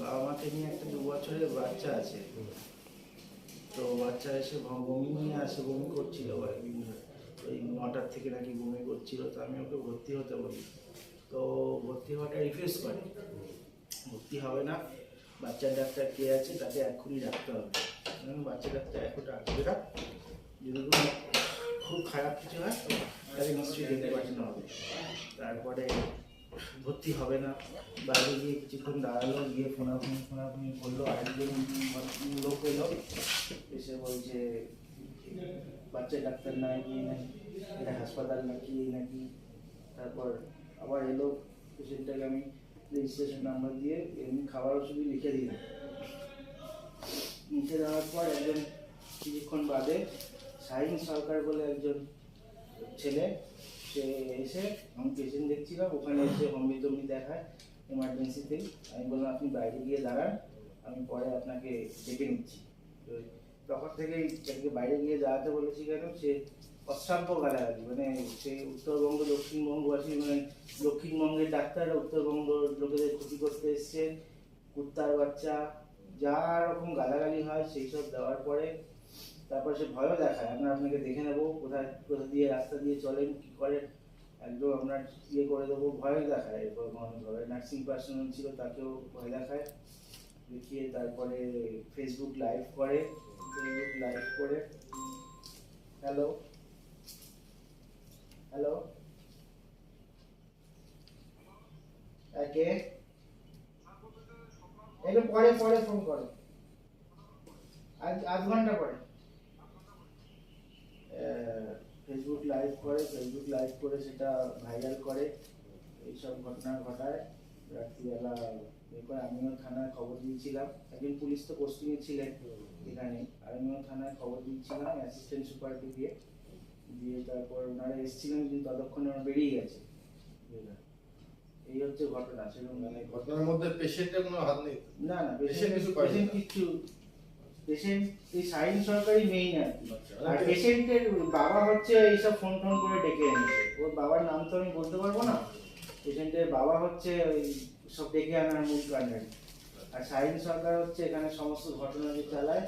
বাবা মাকে নিয়ে একটা দু বছরের বাচ্চা আছে। তো বাচ্চা এসে বমি নিয়ে আসে, বমি করছিল ওই নটার থেকে নাকি বমি করছিল, তো আমি ওকে ভর্তি হতে বলি। তো ভর্তি হওয়াটা রিফিউজ করে। ভর্তি হবে না। বাচ্চার ডাক্তার কে আছে তাকে এক্ষুনি রাখতে হবে। বাচ্চা ডাক্তার এখন রাখবে না। যদি খুব খারাপ কিছু হয়, তাকে নিশ্চয়ই ডেকে পাঠানো হবে। তারপরে ভর্তি হবে না। বাইরে গিয়ে কিছুক্ষণ দাঁড়াল, গিয়ে ফোনাফোনি ফোনাফোনি করল। আরেকজন লোক এলো, এসে বলছে, বাচ্চা ডাক্তার নাই কি নাকি এটা হাসপাতাল নাকি নাকি? তারপর আবার এলো পেশেন্টটাকে আমি রেজিস্ট্রেশন নাম্বার দিয়ে এমনি খাবার ওষুধই লিখে দিলাম লিখে দেওয়ার পর একজন কিছুক্ষণ বাদে শাহিন সরকার বলে একজন ছেলে এসে আমি পেশেন্ট দেখছিলাম, ওখানে এসে হম্বি তম্বি দেখায় এমার্জেন্সিতেই আমি বললাম, আপনি বাইরে গিয়ে দাঁড়ান, আমি পরে আপনাকে ডেকে নিচ্ছি। তো তখন থেকেই তাকে বাইরে গিয়ে দাঁড়াতে বলেছি কেন, সে অশ্রাব্য গালাগালি মানে সে উত্তরবঙ্গ, দক্ষিণবঙ্গবাসী মানে দক্ষিণবঙ্গের ডাক্তার, উত্তরবঙ্গ লোকেদের ক্ষতি করতে এসছে, কুত্তার বাচ্চা, যা রকম গালাগালি হয়, সেই সব দেওয়ার পরে তারপর সে ভয়ও দেখায়। আমরা আপনাকে দেখে নেব, কোথায়, কোথা দিয়ে, রাস্তা দিয়ে চলেন, কি করেন, একদম আমরা ইয়ে করে দেবো ভয় দেখায় এরপর মানুষভাবে নার্সিং পার্সোনাল ছিল, তাকেও ভয় দেখায়। দেখিয়ে তারপরে ফেসবুক লাইভ করে ফেসবুক লাইভ করে। হ্যালো হ্যালো একে? একটু পরে পরে ফোন করো। আজ আধ ঘণ্টা পরে। ফেসবুক লাইভ করে ফেসবুক লাইভ করে সেটা ভাইরাল করে। এইসব ঘটনা ঘটায়। রাত্রিবেলা এ করে আমিও থানায় খবর দিয়েছিলাম। একদিন পুলিশ তো পোস্টিংয়ে ছিলেন এখানে। আমিও থানায় খবর দিয়েছিলাম অ্যাসিস্ট্যান্ট সুপারকে দিয়ে দিয়ে তারপর ওনারা এসেছিলেন কিন্তু ততক্ষণে ওরা বেরিয়ে গেছে? এই হচ্ছে ঘটনা সেরকম মানে ঘটনার মধ্যে পেশেন্টের কোনো হাত নেই? না না পেশেন্ট কিছু পেশেন্ট কিছু পেশেন্ট এই সাইন সরকারই মেইন আর কি। আচ্ছা, আর পেশেন্টের বাবা হচ্ছে এইসব ফোন টোন করে ডেকে এনেছে। ওর বাবার নাম তো আমি বলতে পারব না। পেশেন্টের বাবা হচ্ছে ওই সব ডেকে আনার মূল কাণ্ডারি আর সাইন সরকার হচ্ছে এখানে সমস্ত ঘটনাকে চালায়।